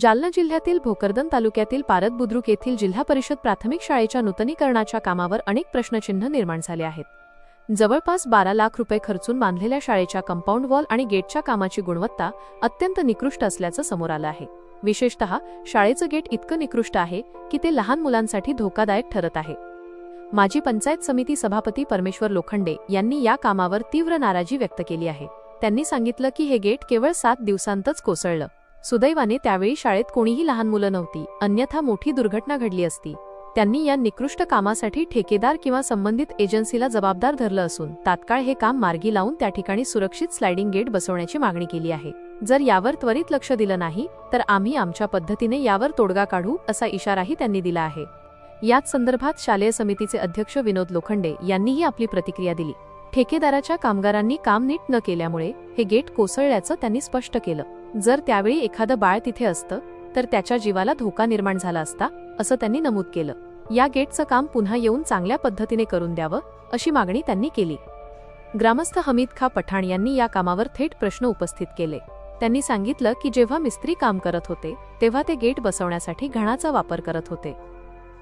जालना जिल्ह्यातील भोकरदन तालुक्यातील पारद बुद्रुक येथील जिल्हा परिषद प्राथमिक शाळेच्या नूतनीकरणाच्या कामावर अनेक प्रश्नचिन्ह निर्माण झाले आहेत. जवळपास बारा लाख रुपये खर्चून बांधलेल्या शाळेच्या कंपाऊंड वॉल आणि गेटच्या कामाची गुणवत्ता अत्यंत निकृष्ट असल्याचं समोर आलं आहे. विशेषतः शाळेचं गेट इतकं निकृष्ट आहे की ते लहान मुलांसाठी धोकादायक ठरत आहे. माजी पंचायत समिती सभापती परमेश्वर लोखंडे यांनी या कामावर तीव्र नाराजी व्यक्त केली आहे. त्यांनी सांगितलं की हे गेट केवळ सात दिवसांतच कोसळलं. सुदैवाने त्यावेळी शाळेत कोणीही लहान मुलं नव्हती. अन्यथा मोठी दुर्घटना घडली असती. त्यांनी या निकृष्ट कामासाठी ठेकेदार किंवा संबंधित एजन्सीला जबाबदार धरलं असून तात्काळ हे काम मार्गी लावून त्या ठिकाणी सुरक्षित स्लायडिंग गेट बसवण्याची मागणी केली आहे. जर यावर त्वरित लक्ष दिलं नाही तर आम्ही आमच्या पद्धतीने यावर तोडगा काढू असा इशाराही त्यांनी दिला आहे. याच संदर्भात शालेय समितीचे अध्यक्ष विनोद लोखंडे यांनीही आपली प्रतिक्रिया दिली. ठेकेदाराच्या कामगारांनी काम नीट न केल्यामुळे हे गेट कोसळल्याचं त्यांनी स्पष्ट केलं. जर त्यावेळी एखादं बाळ तिथे असतं तर त्याच्या जीवाला धोका निर्माण झाला असता असं त्यांनी नमूद केलं. या गेटचं काम पुन्हा येऊन चांगल्या पद्धतीने करून द्यावं अशी मागणी त्यांनी केली. ग्रामस्थ हमीद खा पठाण यांनी या कामावर थेट प्रश्न उपस्थित केले. त्यांनी सांगितलं की जेव्हा मिस्त्री काम करत होते तेव्हा ते गेट बसवण्यासाठी घणाचा वापर करत होते.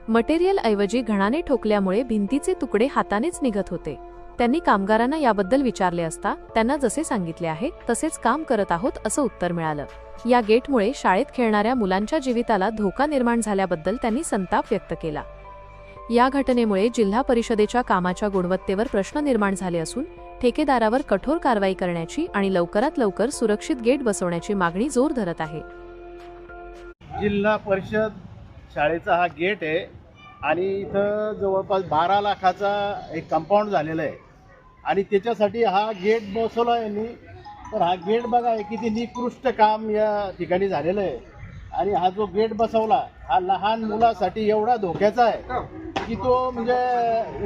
मटेरियल ऐवजी घणाने ठोकल्यामुळे भिंतीचे तुकडे हातानेच निघत होते. त्यांनी कामगारांना याबद्दल विचारले असता त्यांना जसे सांगितले आहे तसेच काम करत आहोत असं उत्तर मिळालं. या गेटमुळे शाळेत खेळणाऱ्या मुलांच्या जीविताला धोका निर्माण झाल्याबद्दल त्यांनी संताप व्यक्त केला. या घटनेमुळे जिल्हा परिषदेच्या कामाच्या गुणवत्तेवर प्रश्न निर्माण झाले असून ठेकेदारावर कठोर कारवाई करण्याची आणि लवकरात लवकर सुरक्षित गेट बसवण्याची मागणी जोर धरत आहे. जिल्हा परिषद शाळेचा हा गेट आहे. आणि इथं जवळपास बारा लाखाचा एक कंपाऊंड झालेलं आहे. आणि त्याच्यासाठी हा गेट बसवला यांनी. तर हा गेट बघा किती निकृष्ट काम या ठिकाणी झालेलं आहे. आणि हा जो गेट बसवला हा लहान मुलासाठी एवढा धोक्याचा आहे की तो म्हणजे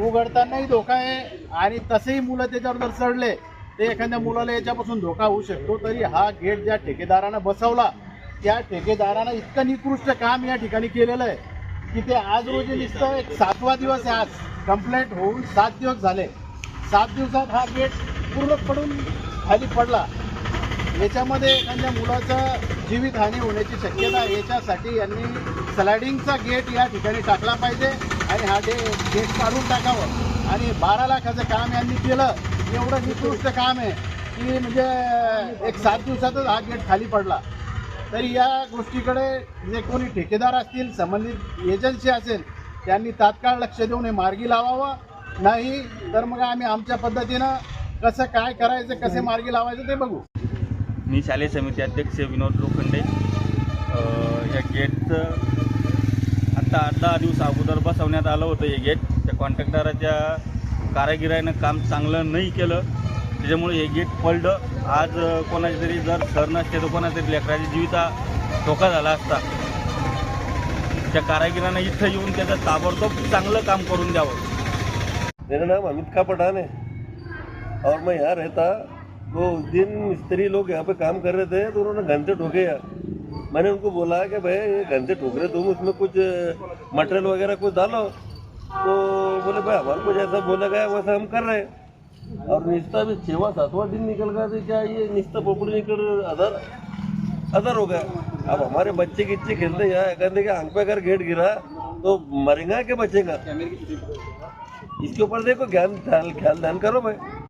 उघडतानाही धोका आहे आणि तसेही मुलं त्याच्यावर जर चढले ते एखाद्या मुलाला याच्यापासून धोका होऊ शकतो. तरी हा गेट ज्या ठेकेदारानं बसवला त्या ठेकेदारानं इतकं निकृष्ट काम या ठिकाणी केलेलं आहे. की ते आज रोजी दिसतं एक सातवा दिवस आहे आज. कंप्लेंट होऊन सात दिवस झाले. सात दिवसात हा गेट पूर्ण पडून खाली पडला. याच्यामध्ये एखाद्या मुलाचं जीवितहानी होण्याची शक्यता याच्यासाठी यांनी स्लायडिंगचा गेट या ठिकाणी टाकला पाहिजे आणि हा डे गेट काढून टाकावं. आणि बारा लाखाचं काम यांनी केलं. एवढं निकृष्ट काम आहे की म्हणजे एक सात दिवसातच हा गेट खाली पडला. तरी या गोष्टीकडे जे कोणी ठेकेदार असतील संबंधित एजन्सी असेल त्यांनी तात्काळ लक्ष देऊन हे मार्गी लावावं. नाही तर मग आम्ही आमच्या पद्धतीनं कसं काय करायचं कसे मार्गी लावायचं ते बघू. मी शालेय समिती अध्यक्ष विनोद लोखंडे. या गेटचं आत्ता आठ दहा दिवस अगोदर बसवण्यात आलं होतं हे गेट. त्या कॉन्ट्रॅक्टराच्या कारागिरानं काम चांगलं नाही केलं. त्याच्यामुळे हे गेट पडलं आज कोणाच्या तरी जर सर नसते तर कोणाच्या तरी लेकराच्या जीविता धोका झाला असता. त्या कारागिरानं इथं येऊन त्याचं ताबडतोब चांगलं काम करून द्यावं. मेरा नाम अमित खा पठान है। और मैं यहाँ रहता। तो उस दिन मिस्त्री लोग यहाँ पे काम कर रहे थे तो उन्होंने घंटे ठोके यहाँ मैंने उनको बोला कि भाई ये घंटे ठोक रहे तुम उसमें कुछ मटेरियल वगैरह कुछ डालो। तो बोले भाई हमारे को जैसा बोला गया वैसा हम कर रहे हैं। और निश्ता भी छवा सातवा दिन निकल गया तो क्या ये निष्ठा पॉपुलर अदर अदर हो गया? अब हमारे बच्चे किच्चे खेलते यहाँ कहते कि आँख पे अगर गेट गिरा तो मरेगा क्या बचेगा इसके ऊपर देखो, ज्ञान, ख्याल ध्यान करो भाई।